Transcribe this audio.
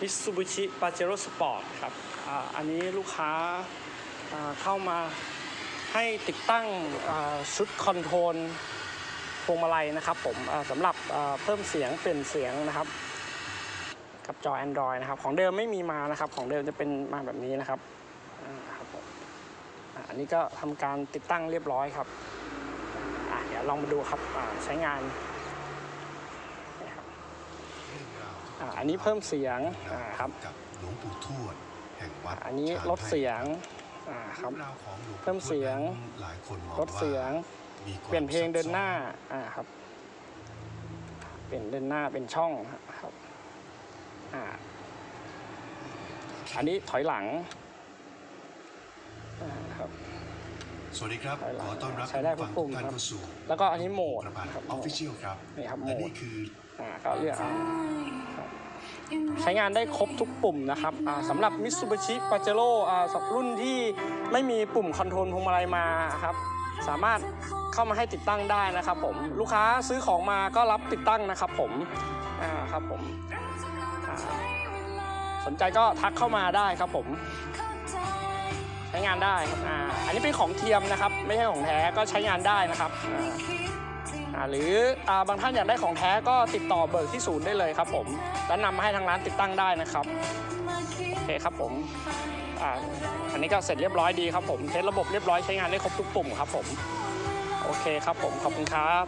Mitsubishi Pajero Sport ครับออันนี้ลูกค้าเข้ามาให้ติดตั้งชุดคอนโทรลพวงมาลัยนะครับผมสำหรับเพิ่มเสียงเปลี่ยนเสียงนะครับ กับจอ Android นะครับ ของเดิมไม่มีมานะครับ ของเดิมจะเป็นมาแบบนี้นะครับอันนี้ก็ทำการติดตั้งเรียบร้อยครับเดี๋ยวลองมาดูครับใช้งานครับ อ่าอันนี้เพิ่มเสียงอ่าครับ กับหลวงปู่ทวดแห่งวัดอันนี้ช้างลดเสียงไทอ่าครับเรื่องราวของหลวงปู่เพิ่มเสียงทวดนั้นหลายคนมองลดเสียง ว่ามีความเปลี่ยนเพลงเดินหน้าซับซ้อ่าครับ เปลี่ยนเดินหน้าเป็นช่องครับ อ่า อันนี้ถอยหลัง อ่าครับอนสวัสดีครับถอยหลังขอต้อนรับใช้ได้ผู้ฟังทุกปุ่มทุกท่านครับ เข้าสู่แล้วก็อันนี้โหมดกระพันครับออฟฟิเชียลครับนี่ครับโหมและดนี่คืออ่า ก็เลือกเอาครับ ใช้งานได้ครบทุกปุ่มนะครับสำหรับ Mitsubishi Pajero อ่ารุ่นที่ไม่มีปุ่มคอนโทรลพวงมาลัยมาครับสามารถเข้ามาให้ติดตั้งได้นะครับผมลูกค้าซื้อของมาก็รับติดตั้งนะครับผมอ่าครับผมสนใจก็ทักเข้ามาได้ครับผมใช้งานได้ครับอ่าอันนี้เป็นของเทียมนะครับ ไม่ใช่ของแท้ก็ใช้งานได้นะครับอ่า หรืออบางท่านอยากได้ของแท้ก็ติดต่อเบิกที่ศูนย์ได้เลยครับผม แล้วนำมาให้ทางร้านติดตั้งได้นะครับโอเคครับผมออันนี้ก็เสร็จเรียบร้อยดีครับผมเทสระบบเรียบร้อยใช้งานได้ครบทุกปุ่มครับผม โอเคครับผมขอบคุณครับ